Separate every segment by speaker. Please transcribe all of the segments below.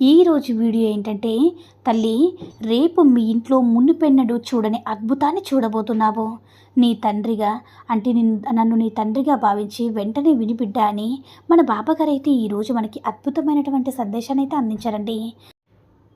Speaker 1: ఈరోజు వీడియో ఏంటంటే తల్లి రేపు మీ ఇంట్లో మునిపెన్నడు చూడని అద్భుతాన్ని చూడబోతున్నావు. నీ తండ్రిగా అంటే నిన్- నన్ను నీ తండ్రిగా భావించి వెంటనే వినిబిడ్డా అని మన బాబాగారు అయితే ఈరోజు మనకి అద్భుతమైనటువంటి సందేశాన్ని అయితే అందించారండి.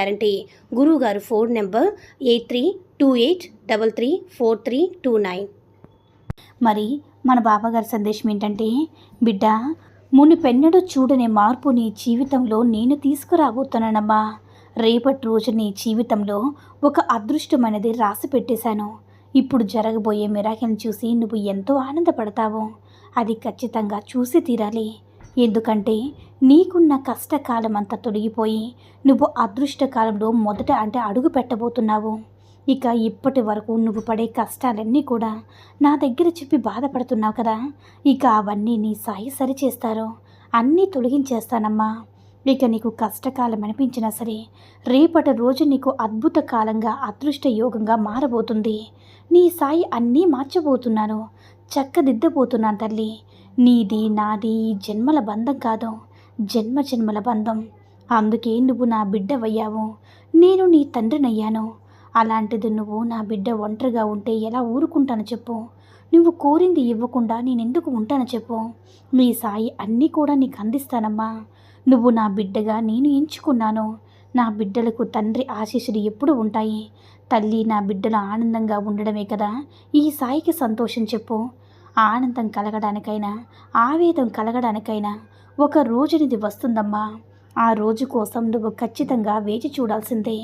Speaker 1: గ్యారంటీ. గురువుగారు phone number eight three two eight double three four three two nine. మరి మన బాబాగారి సందేశం ఏంటంటే బిడ్డ మునిపెన్నడూ చూడని మార్పు నీ జీవితంలో నేను తీసుకురాబోతున్నానమ్మా. రేపటి రోజు నీ జీవితంలో ఒక అదృష్టమైనది రాసి పెట్టేశాను. ఇప్పుడు జరగబోయే మిరాకిల్ని చూసి నువ్వు ఎంతో ఆనందపడతావు. అది ఖచ్చితంగా చూసి తీరాలి. ఎందుకంటే నీకున్న కష్టకాలం అంతా తొలగిపోయి నువ్వు అదృష్టకాలంలో మొదట అంటే అడుగు పెట్టబోతున్నావు. ఇక ఇప్పటి వరకు నువ్వు పడే కష్టాలన్నీ కూడా నా దగ్గర చెప్పి బాధపడుతున్నావు కదా. ఇక అవన్నీ నీ సాయి సరిచేస్తారు. అన్నీ తొలగించేస్తానమ్మా. ఇక నీకు కష్టకాలం అనిపించినా సరే రేపటి రోజు నీకు అద్భుత కాలంగా అదృష్ట యోగంగా మారబోతుంది. నీ సాయి అన్నీ మార్చబోతున్నాను. చక్కదిద్దబోతున్నాను తల్లి. నీది నాది ఈ జన్మల బంధం కాదు. జన్మ జన్మల బంధం. అందుకే నువ్వు నా బిడ్డవయ్యావు. నేను నీ తండ్రినయ్యాను. అలాంటిది నువ్వు నా బిడ్డ ఒంటరిగా ఉంటే ఎలా ఊరుకుంటాను చెప్పు. నువ్వు కోరింది ఇవ్వకుండా నేనెందుకు ఉంటాను చెప్పు. నీ సాయి అన్నీ కూడా నీకు అందిస్తానమ్మా. నువ్వు నా బిడ్డగా నేను ఎంచుకున్నాను. నా బిడ్డలకు తండ్రి ఆశీస్సులు ఎప్పుడు ఉంటాయి. తల్లి నా బిడ్డలు ఆనందంగా ఉండడమే కదా. ఈ సాయికి సంతోషం చెప్పు. ఆనందం కలగడానికైనా ఆవేదం కలగడానికైనా ఒక రోజునిది వస్తుందమ్మా. ఆ రోజు కోసం నువ్వు ఖచ్చితంగా వేచి చూడాల్సిందే.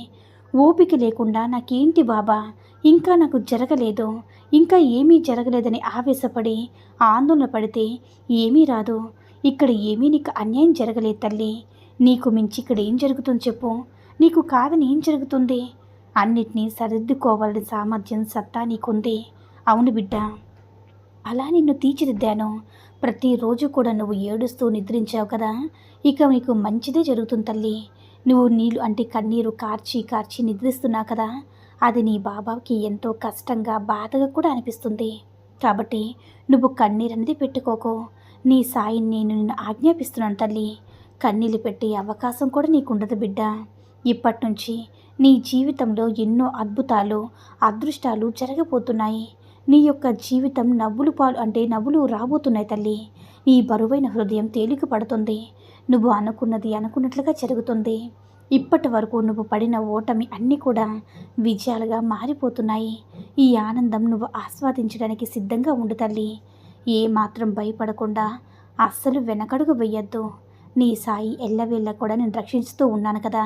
Speaker 1: ఓపిక లేకుండా నాకేంటి బాబా? ఇంకా నాకు జరగలేదు. ఇంకా ఏమీ జరగలేదని ఆవేశపడి ఆందోళన పడితే ఏమీ రాదు. ఇక్కడ ఏమీ నీకు అన్యాయం జరగలేదు తల్లి. నీకు మించి ఇక్కడ ఏం జరుగుతుంది చెప్పు. నీకు కాదని ఏం జరుగుతుంది? అన్నిటినీ సరిదిద్దుకోవాలని సామర్థ్యం సత్తా నీకుంది. అవును బిడ్డ. అలా నిన్ను తీర్చిదిద్దాను. ప్రతిరోజు కూడా నువ్వు ఏడుస్తూ నిద్రించావు కదా. ఇక నీకు మంచిదే జరుగుతుంది తల్లి. నువ్వు నీళ్ళు అంటే కన్నీరు కార్చి కార్చి నిద్రిస్తున్నావు కదా. అది నీ బాబాకి ఎంతో కష్టంగా బాధగా కూడా అనిపిస్తుంది. కాబట్టి నువ్వు కన్నీరు అనేది పెట్టుకోకు. నీ సాయిని నేను నిన్ను ఆజ్ఞాపిస్తున్నాను తల్లి. కన్నీళ్ళు పెట్టే అవకాశం కూడా నీకుండదు బిడ్డ. ఇప్పటి నుంచి నీ జీవితంలో ఎన్నో అద్భుతాలు అదృష్టాలు జరగబోతున్నాయి. నీ యొక్క జీవితం నవ్వులు పాలు అంటే నవ్వులు రాబోతున్నాయి తల్లి. నీ బరువైన హృదయం తేలిక పడుతుంది. నువ్వు అనుకున్నది అనుకున్నట్లుగా జరుగుతుంది. ఇప్పటి వరకు నువ్వు పడిన ఓటమి అన్నీ కూడా విజయాలుగా మారిపోతున్నాయి. ఈ ఆనందం నువ్వు ఆస్వాదించడానికి సిద్ధంగా ఉండు తల్లి. ఏ మాత్రం భయపడకుండా అస్సలు వెనకడుగు వెయ్యొద్దు నీ సాయి ఎల్లవేళ్ళ కూడా నేను రక్షిస్తూ ఉన్నాను కదా.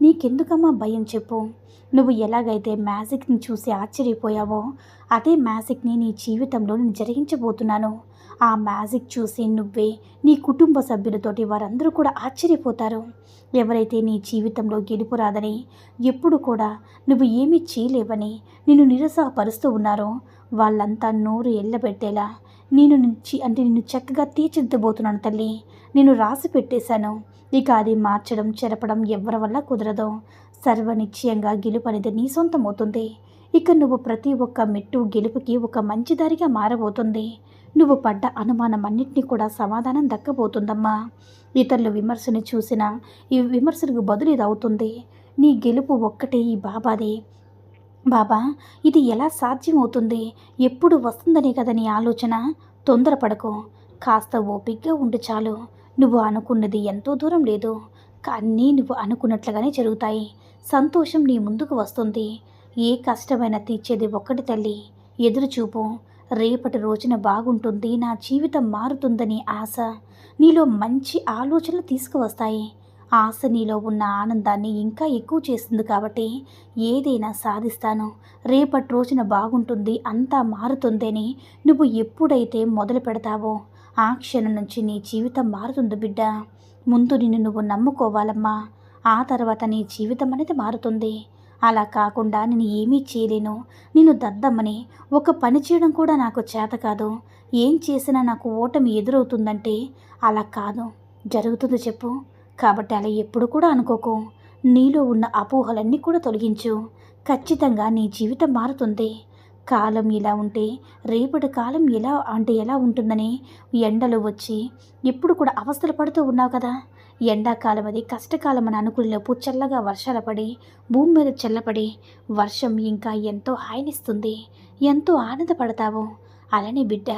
Speaker 1: నీకెందుకమ్మా భయం చెప్పు. నువ్వు ఎలాగైతే మ్యాజిక్ని చూసి ఆశ్చర్యపోయావో అదే మ్యాజిక్ని నీ జీవితంలో నేను జరిగించబోతున్నాను. ఆ మ్యాజిక్ చూసి నువ్వే నీ కుటుంబ సభ్యులతోటి వారందరూ కూడా ఆశ్చర్యపోతారు. ఎవరైతే నీ జీవితంలో గెలుపు రాదని ఎప్పుడు కూడా నువ్వు ఏమీ చేయలేవని నిన్ను నిరుత్సాహపరుస్తూ ఉన్నారో వాళ్ళంతా నోరు ఎల్లబెట్టేలా నేను నుంచి అంటే నిన్ను చక్కగా తీర్చిదిద్దబోతున్నాను తల్లి. నేను రాసి పెట్టేశాను. ఇక అది మార్చడం చెరపడం ఎవరి వల్ల కుదరదు. సర్వనిశ్చయంగా గెలుపు అనేది నీ సొంతమవుతుంది ఇక నువ్వు ప్రతి ఒక్క మెట్టు గెలుపుకి ఒక మంచి దారిగా మారబోతుంది. నువ్వు పడ్డ అనుమానం అన్నింటినీ కూడా సమాధానం దక్కబోతుందమ్మా. ఇతరులు విమర్శను చూసినా ఈ విమర్శలకు బదులు ఇది అవుతుంది. నీ గెలుపు ఒక్కటే ఈ బాబాదే. బాబా ఇది ఎలా సాధ్యమవుతుంది? ఎప్పుడు వస్తుందనే కదా నీ ఆలోచన? తొందరపడకు. కాస్త ఓపిగ్గా ఉండు చాలు. నువ్వు అనుకున్నది ఎంతో దూరం లేదు. కానీ నువ్వు అనుకున్నట్లుగానే జరుగుతాయి. సంతోషం నీ ముందుకు వస్తుంది. ఏ కష్టమైనా తీర్చేది ఒక్కటి తల్లి. ఎదురుచూపు. రేపటి రోజున బాగుంటుంది నా జీవితం మారుతుందని ఆశ. నీలో మంచి ఆలోచనలు తీసుకువస్తాయి. ఆశ నీలో ఉన్న ఆనందాన్ని ఇంకా ఎక్కువ చేస్తుంది కాబట్టి ఏదైనా సాధిస్తాను. రేపటి రోజున బాగుంటుంది అంతా మారుతుందని నువ్వు ఎప్పుడైతే మొదలు పెడతావో ఆ క్షణం నుంచి నీ జీవితం మారుతుంది బిడ్డ. ముందు నిన్ను నువ్వు నమ్ముకోవాలమ్మా. ఆ తర్వాత నీ జీవితం అనేది మారుతుంది. అలా కాకుండా నేను ఏమీ చేయలేను. నేను దద్దమ్మని. ఒక పని చేయడం కూడా నాకు చేత కాదు. ఏం చేసినా నాకు ఓటమి ఎదురవుతుందంటే అలా కాదు. జరుగుతుంది చెప్పు. కాబట్టి అలా ఎప్పుడు కూడా అనుకోకు. నీలో ఉన్న అపోహలన్నీ కూడా తొలగించు. ఖచ్చితంగా నీ జీవితం మారుతుంది. కాలం ఇలా ఉంటే రేపటి కాలం ఎలా అంటే ఎలా ఉంటుందని ఎండలు వచ్చి ఎప్పుడు కూడా అవస్థలు పడుతూ ఉన్నావు కదా. ఎండాకాలం అది కష్టకాలం అని అనుకునేలోపు చల్లగా వర్షాలు పడి భూమి మీద చల్లపడి వర్షం ఇంకా ఎంతో హాయినిస్తుంది. ఎంతో ఆనందపడతావు. అలానే బిడ్డ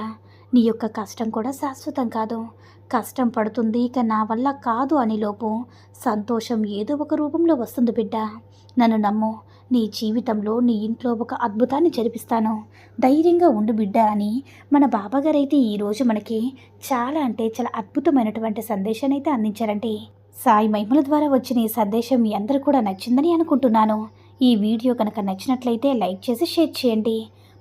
Speaker 1: నీ యొక్క కష్టం కూడా శాశ్వతం కాదు. కష్టం పడుతుంది ఇక నా వల్ల కాదు అని లోపు సంతోషం ఏదో ఒక రూపంలో వస్తుంది బిడ్డ. నన్ను నమ్ము నీ జీవితంలో నీ ఇంట్లో ఒక అద్భుతాన్ని జరిపిస్తాను. ధైర్యంగా ఉండు బిడ్డ అని మన బాబాగారు అయితే ఈరోజు మనకి చాలా అంటే చాలా అద్భుతమైనటువంటి సందేశాన్ని అయితే అందించారండి సాయి మహిమల ద్వారా వచ్చిన ఈ సందేశం మీ అందరూ కూడా నచ్చిందని అనుకుంటున్నాను. ఈ వీడియో కనుక నచ్చినట్లయితే లైక్ చేసి షేర్ చేయండి.